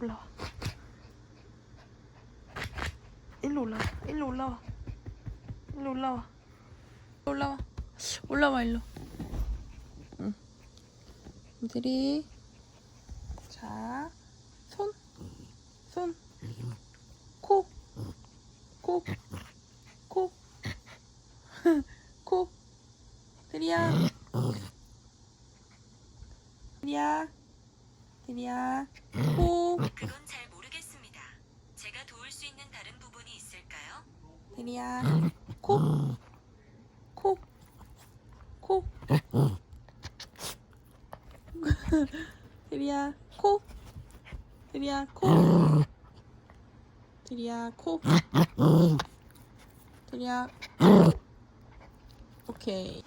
올라와. 일로 올라와. 일로 올라와. 일로 올라와. 올라와. 올라와 일로. 응. 들이. 자, 손, 손, 코, 코, 코, 코. 들이야. 들이야. 들이야. 코. 그건 잘 모르겠습니다. 제가 도울 수 있는 다른 부분이 있을까요? 들이야. 코. 코. 코. 들이야. 코. 들이야. 코. 들이야. 코. 들이야. 오케이.